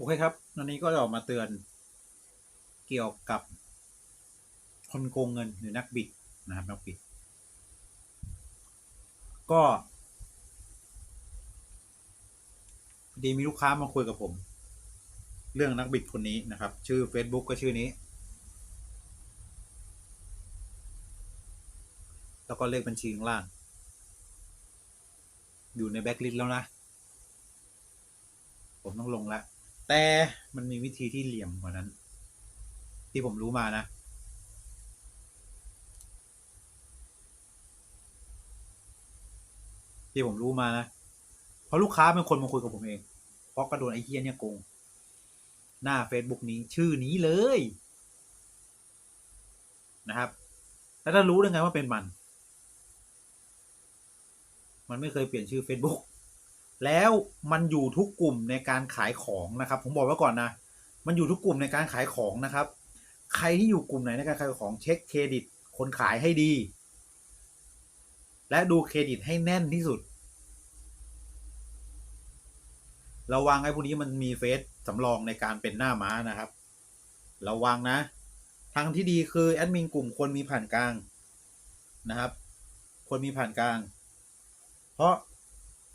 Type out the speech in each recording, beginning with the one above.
โอเคครับวันนี้ก็จะออกมาเตือนเกี่ยวกับคนโกงเงินหรือนักบิดนะครับนักบิด ก็พอดีมีลูกค้ามาคุยกับผม เรื่องนักบิดคนนี้นะครับ ชื่อ Facebook ก็ชื่อนี้ แล้วก็เลขบัญชีข้างล่าง อยู่ในแบ็กลิสต์แล้วนะ ผมต้องลงแล้ว แต่มันมีวิธีที่เหลี่ยมกว่านั้น ที่ผมรู้มานะ ที่ผมรู้มานะ เพราะลูกค้าเป็นคนมาคุยกับผมเอง เพราะก็โดนไอ้เฮียเนี่ยโกง หน้า Facebook นี้ชื่อนี้เลย นะครับแล้วถ้ารู้ได้ไงว่าเป็นมัน มันไม่เคยเปลี่ยนชื่อ Facebook แล้วมันอยู่ทุกกลุ่มในการขายของนะครับ ผมบอกไว้ก่อนนะ มันอยู่ทุกกลุ่มในการขายของนะครับ ใครที่อยู่กลุ่มไหนในการขายของเช็คเครดิต คนขายให้ดี และดูเครดิตให้แน่นที่สุด ระวังไอ้พวกนี้มันมีเฟซสำรองในการเป็นหน้าม้านะครับ ระวังนะทางที่ดีคือแอดมินกลุ่มควรมีผ่านกลางนะครับควรมีผ่านกลาง เพราะ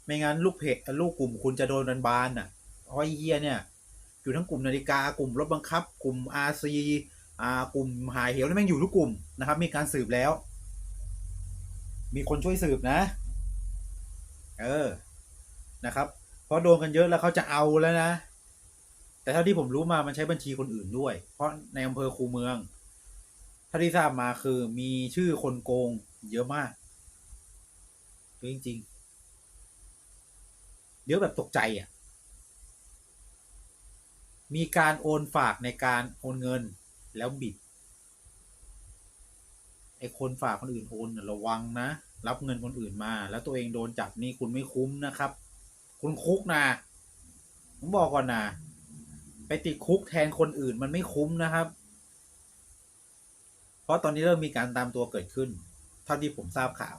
ไม่งั้นลูกเพจลูกกลุ่มคุณจะโดนบันบานอะเพราะไอเฮียเนี่ย อยู่ทั้งกลุ่มนาฬิกากลุ่มรถบังคับ กลุ่ม RC อ่ากลุ่มหายเหวนี่แม่งอยู่ทุกกลุ่มนะครับ มีการสืบแล้ว มีคนช่วยสืบนะ เออนะครับ เพราะโดนกันเยอะแล้วเขาจะเอาแล้วนะ แต่เท่าที่ผมรู้มามันใช้บัญชีคนอื่นด้วย เพราะในอำเภอคูเมืองท่าที่ทราบมาคือมีชื่อคนโกงเยอะมากเยอะจริง ๆเยอะแบบตกใจอะ มีการโอนฝากในการโอนเงินแล้วบิด ไอ้คนฝากคนอื่นโอนระวังนะ รับเงินคนอื่นมา แล้วตัวเองโดนจับนี่คุณไม่คุ้มนะครับ คุณคุกนะผมบอกก่อนนะไปติดคุกแทนคนอื่นมันไม่คุ้มนะครับ เพราะตอนนี้เริ่มมีการตามตัวเกิดขึ้น เท่าที่ผมทราบข่าว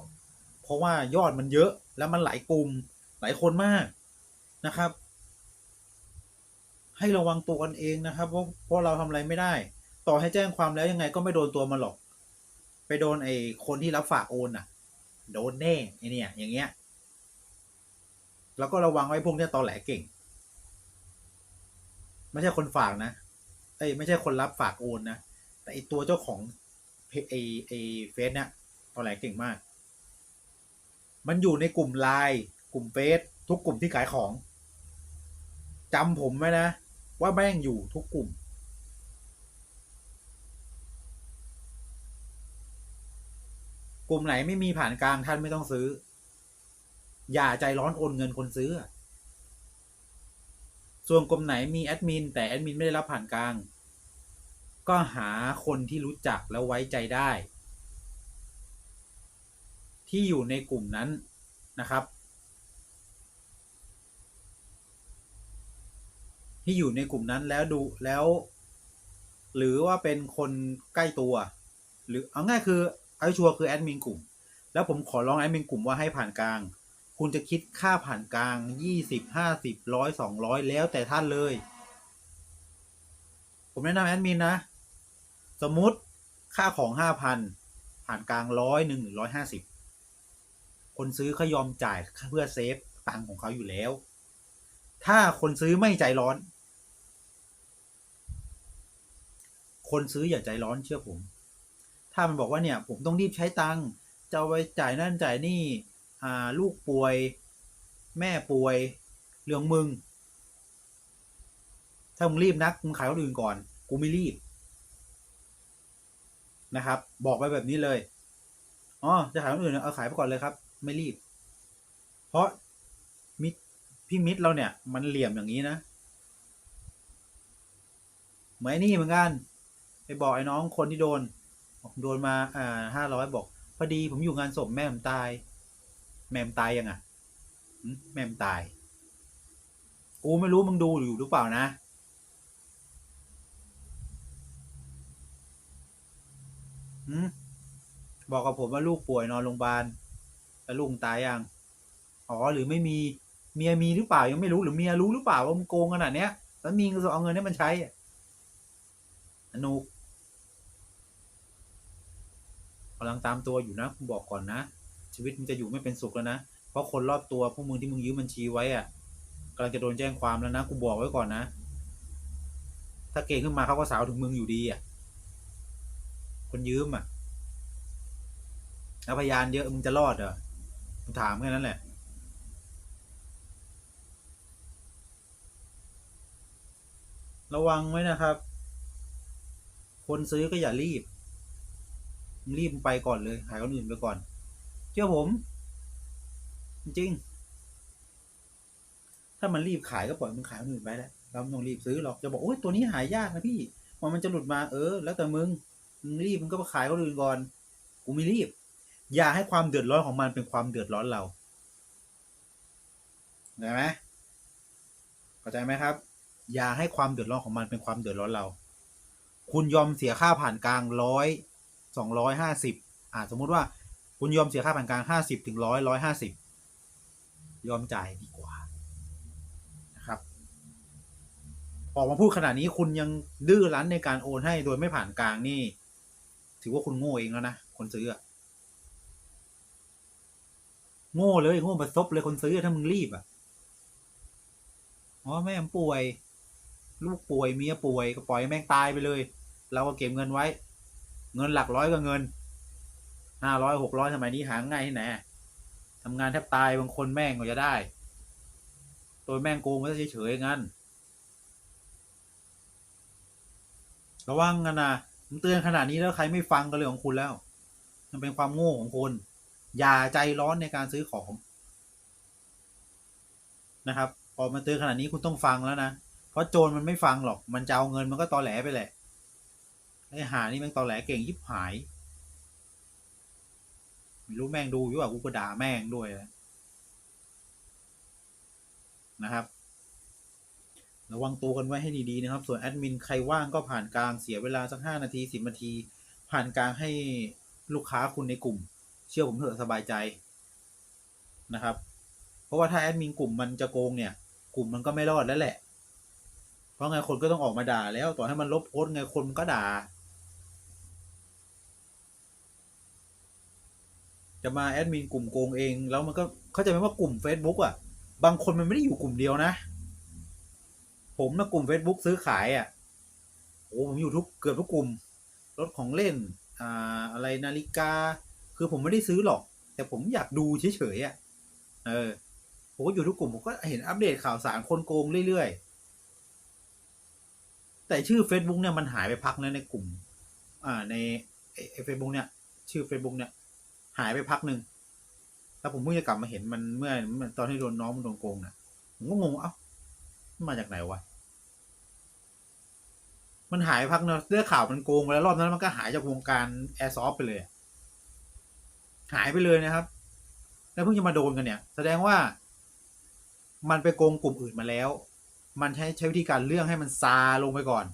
เพราะว่ายอดมันเยอะแล้วมันหลายกลุ่ม ลายคนมากนะครับ ให้ระวังตัวกันเองนะครับ เพราะเพราะเราทำอะไรไม่ได้ ต่อให้แจ้งความแล้วยังไงก็ไม่โดนตัวมันหรอก ไปโดนไอ้คนที่รับฝากโอนอะ โดนแน่ไอ้เนี่ยอย่างเงี้ยแล้วก็ระวังไว้พวกเนี้ยตอแหลเก่ง ไม่ใช่คนฝากนะเอ้ยไม่ใช่คนรับฝากโอนนะแต่ไอตัวเจ้าของเพจไอไอเฟซเนี่ยตอแหลเก่งมาก มันอยู่ในกลุ่มไลน์ กลุ่มเฟซทุกกลุ่มที่ขายของจำผมไว้นะ ว่าแม่งอยู่ทุกกลุ่ม กลุ่มไหนไม่มีผ่านกลางท่านไม่ต้องซื้อ อย่าใจร้อนโอนเงินคนซื้อ ส่วนกลุ่มไหนมีแอดมินแต่แอดมินไม่ได้รับผ่านกลาง ก็หาคนที่รู้จักแล้วไว้ใจได้ ที่อยู่ในกลุ่มนั้นนะครับ ที่อยู่ในกลุ่มนั้นแล้วดูแล้ว หรือว่าเป็นคนใกล้ตัว หรือเอาง่ายคือเอาให้ชัวร์คือแอดมินกลุ่ม แล้วผมขอร้องแอดมินกลุ่มว่าให้ผ่านกลาง คุณจะคิดค่าผ่านกลางยี่สิบห้าสิบร้อยสองร้อยแล้วแต่ท่านเลย ผมแนะนำแอดมินนะ สมมติค่าของห้าพันผ่านกลางร้อยหนึ่งหรือร้อยห้าสิบคนซื้อเขายอมจ่ายเพื่อเซฟตังของเขาอยู่แล้ว ถ้าคนซื้อไม่ใจร้อน คนซื้ออย่าใจร้อนเชื่อผม ถ้ามันบอกว่าเนี่ยผมต้องรีบใช้ตังค์จะไปจ่ายนั่นจ่ายนี่ลูกป่วย แม่ป่วยเรื่องมึง ถ้ามึงรีบนักมึงขายคนอื่นก่อน กูไม่รีบ นะครับ บอกไปแบบนี้เลยอ๋อจะขายคนอื่นเอาขายไปก่อนเลยครับ ไม่รีบ เพราะมิพี่มิตรเราเนี่ย มันเหลี่ยมอย่างนี้นะเหมือนไอ้นี่เหมือนกัน ไปบอกไอ้น้องคนที่โดนบอกโดนมาอ่าห้าร้อยบอก พอดีผมอยู่งานศพแม่ผมตาย แม่มตายยังอะแม่มตายกูไม่รู้มึงดูอยู่หรือเปล่านะหืมบอกกับผมว่าลูกป่วยนอนโรงพยาบาลแล้วลุงตายยัง อ๋อ หรือไม่มี เมียมีหรือเปล่ายังไม่รู้หรือเมียรู้หรือเปล่าว่ามึงโกงขนาดเนี้ย แล้วมีเงินเอาเงินให้มันใช้อะอนุก กำลังตามตัวอยู่นะกูบอกก่อนนะ ชีวิตมึงจะอยู่ไม่เป็นสุขแล้วนะ เพราะคนรอบตัวพวกมึงที่มึงยืมบัญชีไว้อะกำลังจะโดนแจ้งความแล้วนะกูบอกไว้ก่อนนะ ถ้าเก่งขึ้นมาเขาก็สาวถึงมึงอยู่ดีอะ คนยืมอะแล้วพยานเยอะมึงจะรอดเหรอกูถามแค่นั้นแหละระวังไว้นะครับ คนซื้อก็อย่ารีบ รีบไปก่อนเลย หายคนอื่นไปก่อน เชื่อผม จริง ถ้ามันรีบขายก็ปล่อยมันขายคนอื่นไปแล้วเราไม่ต้องรีบซื้อหรอกจะบอกโอ้ยตัวนี้หายากนะพี่ว่ามันจะหลุดมาเออ แล้วแต่มึงมึงรีบมึงก็ไปขายคนอื่นก่อนกูไม่รีบ อย่าให้ความเดือดร้อนของมันเป็นความเดือดร้อนเราเข้าใจไหมเข้าใจไหมครับ อย่าให้ความเดือดร้อนของมันเป็นความเดือดร้อนเรา คุณยอมเสียค่าผ่านกลางร้อย สองร้อยห้าสิบอ่าสมมุติว่าคุณยอมเสียค่าผ่านกลางห้าสิบถึงร้อยร้อยห้าสิบยอมจ่ายดีกว่านะครับ ออกมาพูดขนาดนี้คุณยังดื้อรั้นในการโอนให้โดยไม่ผ่านกลางนี่ ถือว่าคุณโง่เองแล้วนะ คนซื้อโง่เลยโง่ประซบเลยคนซื้อถ้ามึงรีบอะอ๋อแม่ป่วย ลูกป่วยเมียป่วยก็ปล่อยแม่งตายไปเลย เราก็เก็บเงินไว้ เงินหลักร้อยก็เงินห้าร้อยหกร้อยสมัยนี้หาง่ายที่ไหนทำงานแทบตายบางคนแม่งก็จะได้ ตัวแม่งโกงก็เฉยๆงั้น ระวังกันนะผมเตือนขนาดนี้แล้วใครไม่ฟังก็เรื่องของคุณแล้ว มันเป็นความโง่ของคน อย่าใจร้อนในการซื้อของนะครับพอมาเตือนขนาดนี้คุณต้องฟังแล้วนะ เพราะโจรมันไม่ฟังหรอก มันจะเอาเงินมันก็ตอแหลไปแหละ ไอ้หานี่แม่งตอแหลเก่งยิบหายไม่รู้แม่งดูอยู่ว่ากูก็ด่าแม่งด้วยนะครับ ระวังตัวกันไว้ให้ดีๆนะครับ ส่วนแอดมินใครว่างก็ผ่านกลางเสียเวลาสักห้านาทีสิบนาที ผ่านกลางให้ลูกค้าคุณในกลุ่ม เชื่อผมเถอะสบายใจนะครับ เพราะว่าถ้าแอดมินกลุ่มมันจะโกงเนี่ย กลุ่มมันก็ไม่รอดแล้วแหละ เพราะไงคนก็ต้องออกมาด่าแล้วต่อให้มันลบโพสต์ไงคนมันก็ด่า จะมาแอดมินกลุ่มโกงเอง แล้วมันก็เข้าใจไหมว่ากลุ่ม Facebook อะ บางคนมันไม่ได้อยู่กลุ่มเดียวนะ ผมนะกลุ่ม Facebook ซื้อขายอะโอ้ผมอยู่ทุกเกือบทุกกลุ่ม รถของเล่น อ่า อะไรนาฬิกา คือผมไม่ได้ซื้อหรอก แต่ผมอยากดูเฉยๆอะ เออ ผมก็อยู่ทุกกลุ่ม ผมก็เห็นอัปเดตข่าวสารคนโกงเรื่อยๆ แต่ชื่อ Facebook เนี่ยมันหายไปพักแล้วในกลุ่ม อ่า ในเฟซบุ๊กเนี่ย ชื่อ Facebook เนี่ย หายไปพักหนึ่งแล้วผมเพิ่งจะกลับมาเห็นมันเมื่อตอนที่โดนน้องมันโดนโกงน่ะ ผมก็งงเอ้ามาจากไหนวะมันหายพักเนอะเรื่องข่าวมันโกงไปแล้วรอบนั้นมันก็หายจากวงการแอร์ซอฟไปเลย หายไปเลยนะครับ แล้วเพิ่งจะมาโดนกันเนี่ย แสดงว่ามันไปโกงกลุ่มอื่นมาแล้ว มันใช้ใช้วิธีการเรื่องให้มันซาลงไปก่อน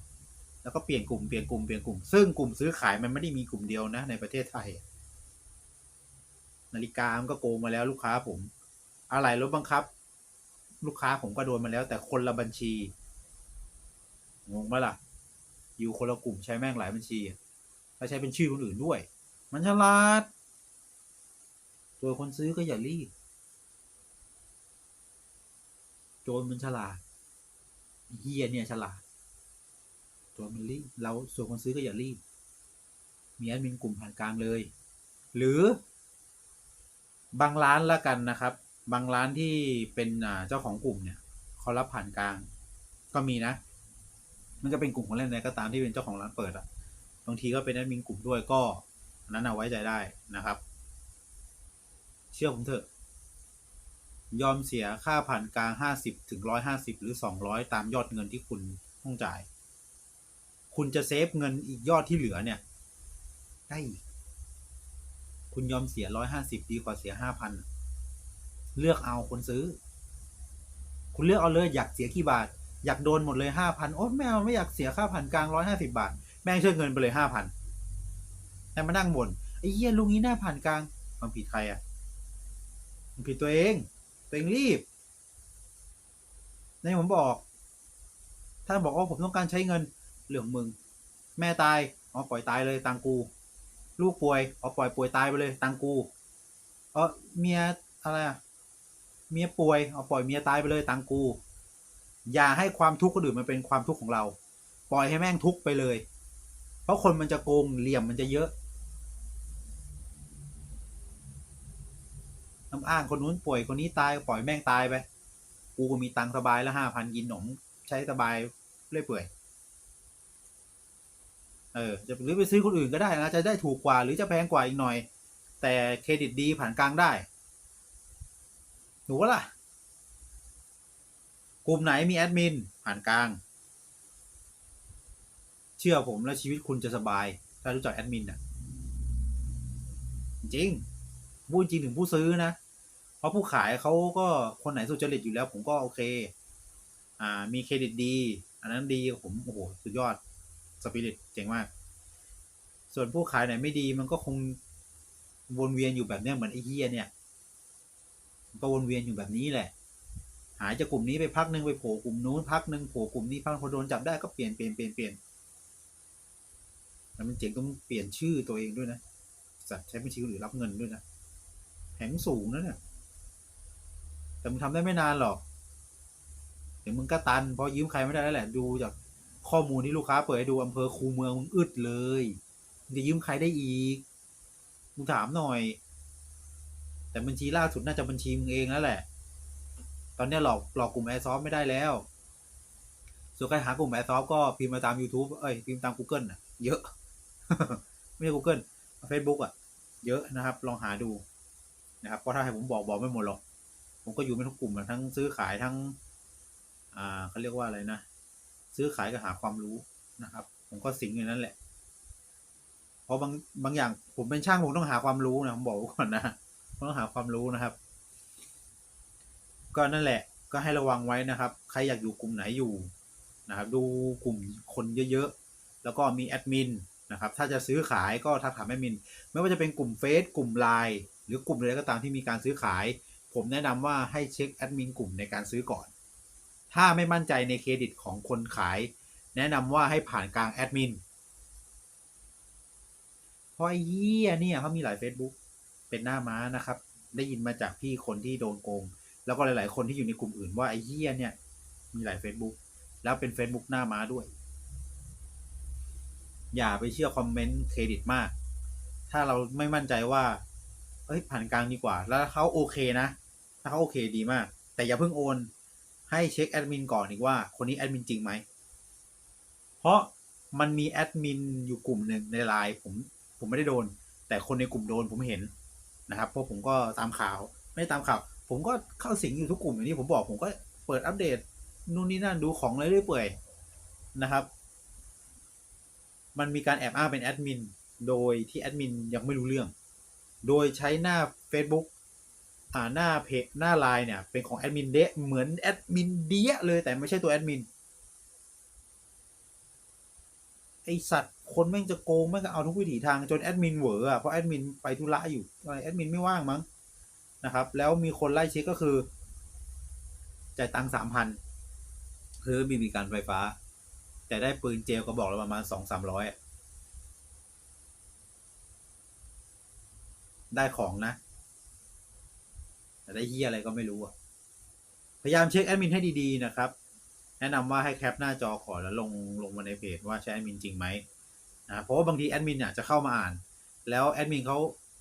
แล้วก็เปลี่ยนกลุ่มเปลี่ยนกลุ่มเปลี่ยนกลุ่ม ซึ่งกลุ่มซื้อขายมันไม่ได้มีกลุ่มเดียวนะในประเทศไทย นาฬิกามันก็โกงมาแล้วลูกค้าผม อะไรรถบังคับ ลูกค้าผมก็โดนมาแล้ว แต่คนละบัญชีงงไหมล่ะ อยู่คนละกลุ่มใช้แม่งหลายบัญชีแล้วใช้เป็นชื่อคนอื่นด้วย มันฉลาด ตัวคนซื้อก็อย่ารีบโจรมันฉลาดเฮียเนี่ยฉลาดโจรมันรีบเราส่วนคนซื้อก็อย่ารีบมีแอดมินกลุ่มผ่านกลางเลย หรือ บางร้านละกันนะครับ บางร้านที่เป็นเจ้าของกลุ่มเนี่ยเขารับผ่านกลาง ก็มีนะ มันจะเป็นกลุ่มของเล่นอะไรก็ตามที่เป็นเจ้าของร้านเปิดอะบางทีก็เป็นแอดมินกลุ่มด้วยก็อันนั้นเอาไว้ใจได้นะครับ เชื่อผมเถอะ ยอมเสียค่าผ่านกลางห้าสิบถึงร้อยห้าสิบหรือสองร้อยตามยอดเงินที่คุณต้องจ่าย คุณจะเซฟเงินอีกยอดที่เหลือเนี่ย ได้อีก คุณยอมเสียร้อยห้าสิบดีกว่าเสียห้าพันเลือกเอาคนซื้อ คุณเลือกเอาเลยอยากเสียกี่บาท อยากโดนหมดเลยห้าพันโอ้ไม่เอาไม่อยากเสียค่าผ่านกลางร้อยห้าสิบาท แม่งช่วยเงินไปเลยห้าพันแต่มานั่งบ่นไอ้เหี้ยลุงนี้หน้าผ่านกลาง มันผิดใครอะ มันผิดตัวเอง ตัวเองรีบในผมบอก ถ้าบอกว่าผมต้องการใช้เงินเรื่องของมึง แม่ตายอ๋อปล่อยตายเลยตังกู ลูกป่วยเอ๋อปล่อยป่วยตายไปเลยตังกูเออเมียอะไรอะเมียป่วยเอาปล่อยเมียตายไปเลยตังกู อย่าให้ความทุกข์คนอื่นมันเป็นความทุกข์ของเรา ปล่อยให้แม่งทุกข์ไปเลย เพราะคนมันจะโกงเหลี่ยมมันจะเยอะน้ำอ้างคนนู้นป่วยคนนี้ตายปล่อยแม่งตายไป กูก็มีตังค์สบายแล้วห้าพันกินหนมใช้สบายเรื่อยเปื่อย เออจะหรือไปซื้อคนอื่นก็ได้นะจะได้ถูกกว่าหรือจะแพงกว่าอีกหน่อย แต่เครดิตดีผ่านกลางได้หนูว่าล่ะกลุ่มไหนมีแอดมินผ่านกลาง เชื่อผมแล้วชีวิตคุณจะสบาย ถ้ารู้จักแอดมินอะ จริงพูดจริงถึงผู้ซื้อนะ เพราะผู้ขายเขาก็คนไหนสุจริตอยู่แล้ว ผมก็โอเค อ่า มีเครดิตดี อันนั้นดีผมโอ้โหสุดยอด สปิริตเจ๋งมาก ส่วนผู้ขายไหนไม่ดีมันก็คงวนเวียนอยู่แบบเนี้ยเหมือนไอ้เฮียเนี่ยก็วนเวียนอยู่แบบนี้แหละ หายจากกลุ่มนี้ไปพักหนึ่งไปโผล่กลุ่มนู้นพักหนึ่งโผล่กลุ่มนี้พักพอโดนจับได้ก็เปลี่ยนเปลี่ยนเปลี่ยนเปลี่ยนแล้วมันเจ๋งต้องเปลี่ยนชื่อตัวเองด้วยนะสัตว์ใช้บัญชีคนอื่นรับเงินด้วยนะแผงสูงนะเนี่ยแต่มึงทำได้ไม่นานหรอกเดี๋ยวมึงก็ตันเพราะยืมใครไม่ได้แล้วแหละดูจาก ข้อมูลที่ลูกค้าเปิดให้ดูอำเภอคูเมืองมึงอึดเลยมึงจะยืมใครได้อีกมึงถามหน่อย แต่บัญชีล่าสุดน่าจะบัญชีมึงเองแล้วแหละ ตอนเนี้ยหลอกหลอกกลุ่มแอร์ซอฟไม่ได้แล้ว ส่วนใครหากลุ่มแอร์ซอฟก็พิมพ์มาตาม YouTube เอ้ยพิมพ์ตาม Google นะเยอะ ไม่ใช่ Google Facebook อะ เยอะนะครับ ลองหาดูนะครับเพราะถ้าให้ผมบอกบอกไม่หมดหรอก ผมก็อยู่ไม่ทุกกลุ่มทั้งซื้อขายทั้ง อ่าเขาเรียกว่าอะไรนะ ซื้อขายกับหาความรู้นะครับ ผมก็สิงอยู่นั่นแหละ เพราะบางบางอย่างผมเป็นช่างผมต้องหาความรู้นะผมบอกไว้ก่อนนะผมต้องหาความรู้นะครับ ก็นั่นแหละ ก็ให้ระวังไว้นะครับ ใครอยากอยู่กลุ่มไหนอยู่นะครับ ดูกลุ่มคนเยอะๆแล้วก็มีแอดมินนะครับ ถ้าจะซื้อขายก็ทักถามแอดมิน ไม่ว่าจะเป็นกลุ่มเฟซกลุ่มไลน์หรือกลุ่มอะไรก็ตามที่มีการซื้อขาย ผมแนะนำว่าให้เช็คแอดมินกลุ่มในการซื้อก่อน ถ้าไม่มั่นใจในเครดิตของคนขาย แนะนำว่าให้ผ่านกลางแอดมินเพราะไอ้เหี้ยเนี่ยเขามีหลาย Facebook เป็นหน้าม้านะครับ ได้ยินมาจากพี่คนที่โดนโกง แล้วก็หลาย ๆ คนที่อยู่ในกลุ่มอื่นว่าไอ้เหี้ยเนี่ย มีหลาย Facebook แล้วเป็น Facebook หน้าม้าด้วย อย่าไปเชื่อคอมเมนต์เครดิตมาก ถ้าเราไม่มั่นใจว่า เอ้ยผ่านกลางดีกว่า แล้วเขาโอเคนะ ถ้าเขาโอเคดีมาก แต่อย่าเพิ่งโอน ให้เช็คแอดมินก่อนอีกว่าคนนี้แอดมินจริงไหม เพราะมันมีแอดมินอยู่กลุ่มหนึ่งในไลน์ผมผมไม่ได้โดน แต่คนในกลุ่มโดนผมเห็นนะครับ เพราะผมก็ตามข่าว ไม่ได้ตามข่าว ผมก็เข้าสิงอยู่ทุกกลุ่มอย่างที่ผมบอกผมก็เปิดอัปเดตนู่นนี่นั่นดูของเรื่อยเปื่อยนะครับ มันมีการแอบอ้างเป็นแอดมินโดยที่แอดมินยังไม่รู้เรื่อง โดยใช้หน้า Facebook อ่าหน้าเพจหน้าไลน์เนี่ย เป็นของแอดมินเดะเหมือนแอดมินเดียเลยแต่ไม่ใช่ตัวแอดมินไอสัตว์คนแม่งจะโกงแม่งก็เอาทุกวิถีทางจนแอดมินเหวออะเพราะแอดมินไปธุระอยู่อะไรแอดมินไม่ว่างมั้งนะครับ แล้วมีคนไล่เช็คก็คือจ่ายตังค์สามพันคือมีมีการไฟฟ้า แต่ได้ปืนเจลก็บอกแล้วประมาณสองสามร้อยได้ของนะ แต่ได้เฮียอะไรก็ไม่รู้อะพยายามเช็คแอดมินให้ดีๆนะครับ แนะนำว่าให้แคปหน้าจอขอแล้วลงลงมาในเพจว่าใช่แอดมินจริงไหมนะเพราะว่าบางทีแอดมินเนี่ยจะเข้ามาอ่าน แล้วแอดมินเขา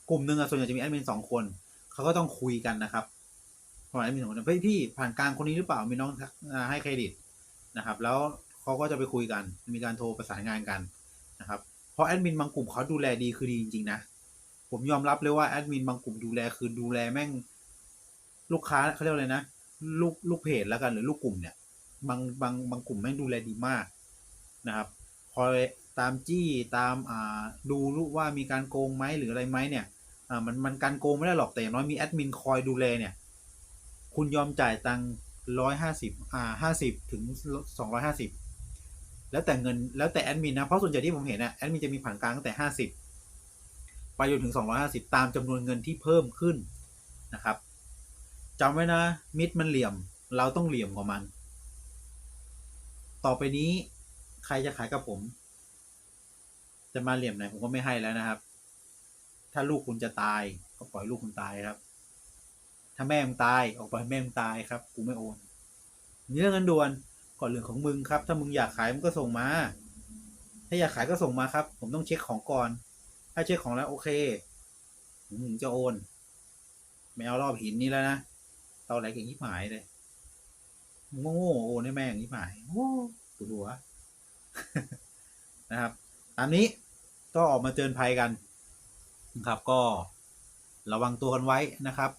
กลุ่มหนึ่งอะส่วนใหญ่จะมีแอดมินสองคนเขาก็ต้องคุยกันนะครับพอแอดมินสองคนเฮ้ยพี่ผ่านกลางคนนี้หรือเปล่ามีน้องให้เครดิตนะครับ แล้วเขาก็จะไปคุยกันมีการโทรประสานงานกันนะครับเพราะแอดมินบางกลุ่มเขาดูแลดีคือดีจริงๆนะผมยอมรับเลยว่าแอดมินบางกลุ่มดูแลคือดูแลแม่ง ลูกค้าเขาเรียกอะไรนะลูกลูกเพจแล้วกันหรือลูกกลุ่มเนี่ย บางบางบางกลุ่มแม่งดูแลดีมากนะครับคอตามจี้ตามอ่าดูลูกว่ามีการโกงไหมหรืออะไรไหมเนี่ยอ่ามันมันการโกงไม่ได้หรอกแต่อย่างน้อยมีแอดมินคอยดูแลเนี่ย คุณยอมจ่ายตังร้อยห้าสิบอ่าห้าสิบถึงสองร้อยห้าสิบแล้วแต่เงินแล้วแต่แอดมินนะเพราะส่วนใหญ่ที่ผมเห็นอะแอดมินจะมีผ่านกลางตั้งแต่ห้าสิบไปจนถึงสองร้อยห้าสิบตามจำนวนเงินที่เพิ่มขึ้นนะครับ จำไว้นะ มิดมันเหลี่ยม เราต้องเหลี่ยมกว่ามัน ต่อไปนี้ใครจะขายกับผม จะมาเหลี่ยมไหนผมก็ไม่ให้แล้วนะครับ ถ้าลูกคุณจะตายก็ปล่อยลูกคุณตายครับ ถ้าแม่มึงตายออกไปแม่มึงตายครับ กูไม่โอนนี่เรื่องเงินด่วนก่อนเรื่องของมึงครับ ถ้ามึงอยากขายมึงก็ส่งมา ถ้าอยากขายก็ส่งมาครับ ผมต้องเช็คของก่อน ถ้าเช็คของแล้วโอเคผมถึงจะโอน ไม่เอารอบหินนี่แล้วนะ ตอนไหนเก่งยิบหมายเลยงโง่ๆโอนให้แม่งยิบหมายโอ้ปวดหัวนะครับ ตามนี้ก็ออกมาเตือนภัยกันนะครับ ก็ระวังตัวกันไว้นะครับ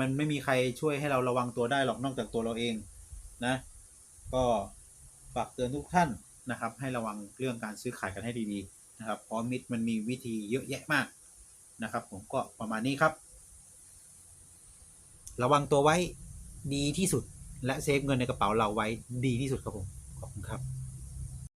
มันไม่มีใครช่วยให้เราระวังตัวได้หรอกนอกจากตัวเราเองนะ ก็ฝากเตือนทุกท่านนะครับ ให้ระวังเรื่องการซื้อขายกันให้ดีๆนะครับเพราะมิตรมันมีวิธีเยอะแยะมากนะครับ ผมก็ประมาณนี้ครับ ระวังตัวไว้ดีที่สุด และเซฟเงินในกระเป๋าเราไว้ดีที่สุดครับผม ขอบคุณครับ